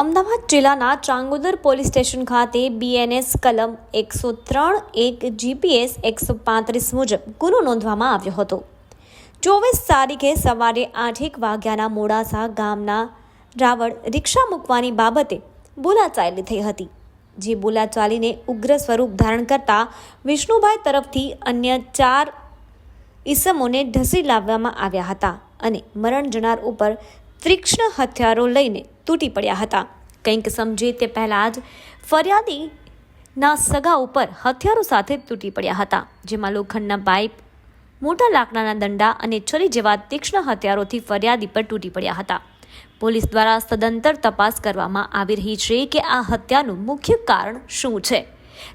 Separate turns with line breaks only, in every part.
અમદાવાદ જિલ્લાના Changodar police station ખાતે BNS કલમ એકસો ત્રણ, એક જીપીએસ એકસો પાંત્રીસ મુજબ ગુનો નોંધવામાં આવ્યો હતો. ચોવીસ તારીખે સવારે આઠેક વાગ્યાના મોડાસા ગામના રાવળ રિક્ષા મૂકવાની બાબતે બોલાચાલી થઈ હતી, જે બોલાચાલીને ઉગ્ર સ્વરૂપ ધારણ કરતા વિષ્ણુભાઈ તરફથી અન્ય ચાર ઈસમોને ઢસી લાવવામાં આવ્યા હતા અને મરણ જનાર ઉપર તીક્ષ્ણ હથિયારો લઈને તૂટી પડ્યા હતા. કંઈક સમજે તે પહેલાં જ ફરિયાદીના સગા ઉપર હથિયારો સાથે તૂટી પડ્યા હતા, જેમાં લોખંડના પાઇપ, મોટા લાકડાના દંડા અને છરી જેવા તીક્ષ્ણ હથિયારોથી ફરિયાદી પર તૂટી પડ્યા હતા. પોલીસ દ્વારા સદંતર તપાસ કરવામાં આવી રહી છે કે આ હત્યાનું મુખ્ય કારણ શું છે.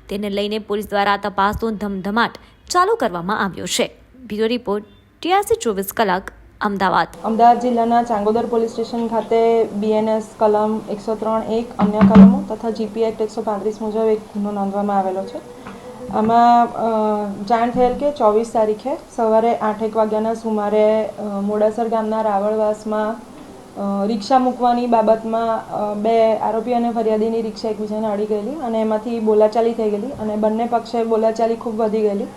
તેને લઈને પોલીસ દ્વારા તપાસનો ધમધમાટ ચાલુ કરવામાં આવ્યો છે. બ્યુરો રિપોર્ટ ટીઆરસી ચોવીસ કલાક. અમદાવાદ.
અમદાવાદ જિલ્લાના ચાંગોદર પોલીસ સ્ટેશન ખાતે બીએનએસ કલમ એકસો ત્રણ એક અન્ય કલમો તથા જીપી એક્ટ એકસો પાંત્રીસ મુજબ એક ગુનો નોંધવામાં આવેલો છે. આમાં જાણ થયેલ કે ચોવીસ તારીખે સવારે આઠેક વાગ્યાના સુમારે મોડાસર ગામના રાવળવાસમાં રિક્ષા મૂકવાની બાબતમાં બે આરોપી અને ફરિયાદીની રિક્ષા એકબીજાને અડી ગયેલી અને એમાંથી બોલાચાલી થઈ ગયેલી અને બંને પક્ષે બોલાચાલી ખૂબ વધી ગયેલી.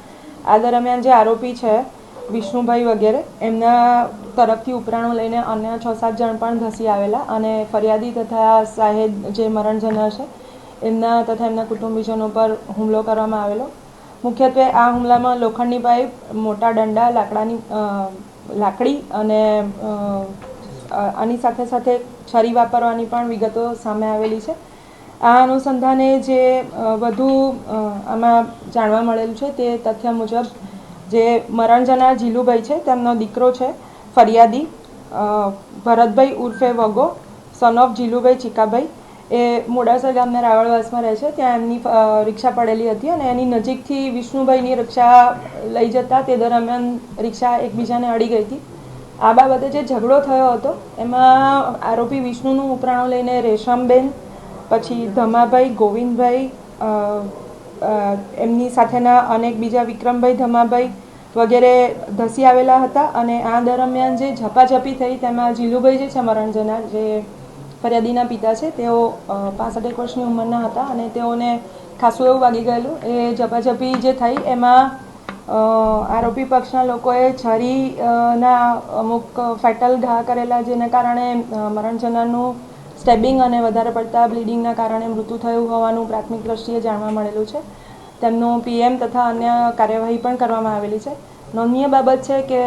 આ દરમિયાન જે આરોપી છે વિષ્ણુભાઈ વગેરે, એમના તરફથી ઉપરાણો લઈને અન્ય છ સાત જણ પણ ધસી આવેલા અને ફરિયાદી તથા સાહેબ જે મરણજનર છે, એમના તથા એમના કુટુંબીજનો પર હુમલો કરવામાં આવેલો. મુખ્યત્વે આ હુમલામાં લોખંડની પાઇપ મોટા દંડા લાકડાની લાકડી અને આની સાથે સાથે છરી વાપરવાની પણ વિગતો સામે આવેલી છે. આ અનુસંધાને જે વધુ આમાં જાણવા મળેલું છે તે તથ્ય મુજબ જે મરણજના જીલુભાઈ છે, તેમનો દીકરો છે, ફરિયાદી ભરતભાઈ ઉર્ફે વગો સન ઓફ જીલુભાઈ ચીકાભાઈ. એ મોડાસા ગામના રાવળવાસમાં રહે છે, ત્યાં એમની રિક્ષા પડેલી હતી અને એની નજીકથી વિષ્ણુભાઈની રિક્ષા લઈ જતા તે દરમિયાન રિક્ષા એકબીજાને અડી ગઈ હતી. આ બાબતે જે ઝઘડો થયો હતો, એમાં આરોપી વિષ્ણુનું ઉપરાણું લઈને રેશમબેન, પછી ધમાભાઈ, ગોવિંદભાઈ એમની સાથેના અનેક બીજા વિક્રમભાઈ ધમાભાઈ વગેરે ધસી આવેલા હતા અને આ દરમિયાન જે ઝપાઝપી થઈ તેમાં જીલુભાઈ જે છે મરણજના, જે ફરિયાદીના પિતા છે, તેઓ પાસઠ એક વર્ષની ઉંમરના હતા અને તેઓને ખાસું એવું વાગી ગયેલું. એ ઝપાઝપી જે થઈ એમાં આરોપી પક્ષના લોકોએ છરીના અમુક ફેટલ ઘા કરેલા જેના કારણે મરણજનાનું સ્ટેબિંગ અને વધારે પડતા બ્લીડિંગના કારણે મૃત્યુ થયું હોવાનું પ્રાથમિક દ્રષ્ટિએ જાણવા મળેલું છે. તેમનું પીએમ તથા અન્ય કાર્યવાહી પણ કરવામાં આવેલી છે. નોંધનીય બાબત છે કે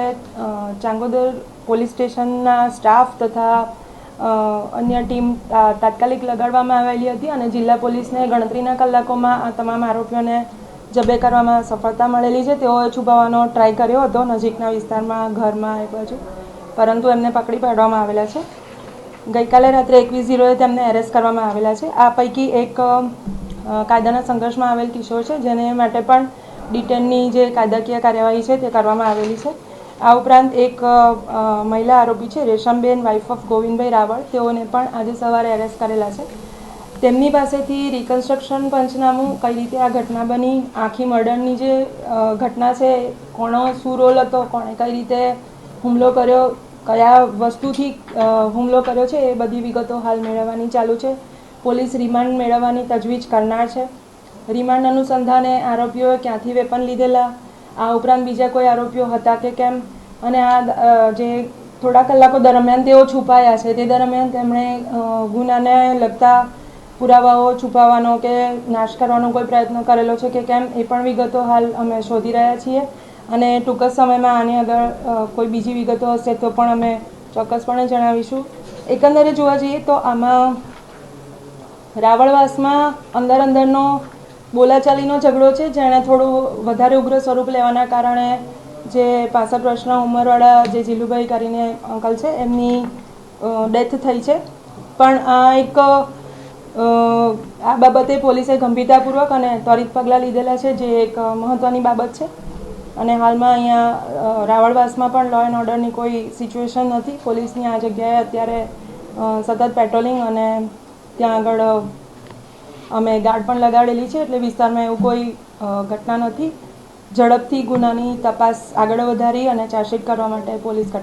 ચાંગોદર પોલીસ સ્ટેશનના સ્ટાફ તથા અન્ય ટીમ તાત્કાલિક લગાડવામાં આવેલી હતી અને જિલ્લા પોલીસને ગણતરીના કલાકોમાં આ તમામ આરોપીઓને જબે કરવામાં સફળતા મળેલી છે. તેઓએ છુપાવવાનો ટ્રાય કર્યો હતો. નજીકના વિસ્તારમાં, ઘરમાં એ બાજુ. પરંતુ એમને પકડી પાડવામાં આવેલા છે. ગઈકાલે રાત્રે એકવીસ ઝીરોએ તેમને એરેસ્ટ કરવામાં આવેલા છે. આ પૈકી એક કાયદાના સંઘર્ષમાં આવેલ કિશોર છે, જેને માટે પણ ડિટેનની જે કાયદાકીય કાર્યવાહી છે તે કરવામાં આવેલી છે. આ ઉપરાંત એક મહિલા આરોપી છે, રેશમબેન વાઇફ ઓફ ગોવિંદભાઈ રાવળ. તેઓને પણ આજે સવારે એરેસ્ટ કરેલા છે. તેમની પાસેથી રિકન્સ્ટ્રક્શન પંચનામું કઈ રીતે આ ઘટના બની, આખી મર્ડરની જે ઘટના છે, કોનો શું રોલ હતો, કોણે કઈ રીતે હુમલો કર્યો, કયા વસ્તુથી હુમલો કર્યો છે, એ બધી વિગતો હાલ મેળવવાની ચાલુ છે. પોલીસ રિમાન્ડ મેળવવાની તજવીજ કરનાર છે. રિમાન્ડ અનુસંધાને આરોપીઓએ ક્યાંથી વેપન લીધેલા? આ ઉપરાંત બીજા કોઈ આરોપીઓ હતા કે કેમ? અને આ જે થોડા કલાકો દરમિયાન તેઓ છુપાયા છે, તે દરમિયાન તેમણે ગુનાને લગતા પુરાવાઓ છુપાવવાનો કે નાશ કરવાનો કોઈ પ્રયત્ન કરેલો છે કે કેમ એ પણ વિગતો હાલ અમે શોધી રહ્યા છીએ. અને ટૂંક જ સમયમાં આની આગળ કોઈ બીજી વિગતો હશે તો પણ અમે ચોક્કસપણે જણાવીશું. એકંદરે જોવા જઈએ તો આમાં રાવળવાસમાં અંદર અંદરનો બોલાચાલીનો ઝઘડો છે, જેણે થોડું વધારે ઉગ્ર સ્વરૂપ લેવાના કારણે જે પાસઠ વર્ષના ઉંમરવાળા જે જીલુભાઈ કરીને અંકલ છે, એમની ડેથ થઈ છે. પણ આ એક આ બાબતે પોલીસે ગંભીરતાપૂર્વક અને ત્વરિત પગલાં લીધેલા છે, જે એક મહત્ત્વની બાબત છે. અને હાલમાં અહીંયા રાવળવાસમાં પણ લો એન્ડ ઓર્ડરની કોઈ સિચ્યુએશન નથી. પોલીસની આ જગ્યાએ અત્યારે સતત પેટ્રોલિંગ અને ત્યાં આગળ અમે ગાર્ડ પણ લગાડેલી છે એટલે વિસ્તારમાં એવું કોઈ ઘટના નથી. ઝડપથી ગુનાની તપાસ આગળ વધારી અને ચાર્જશીટ કરવા માટે પોલીસ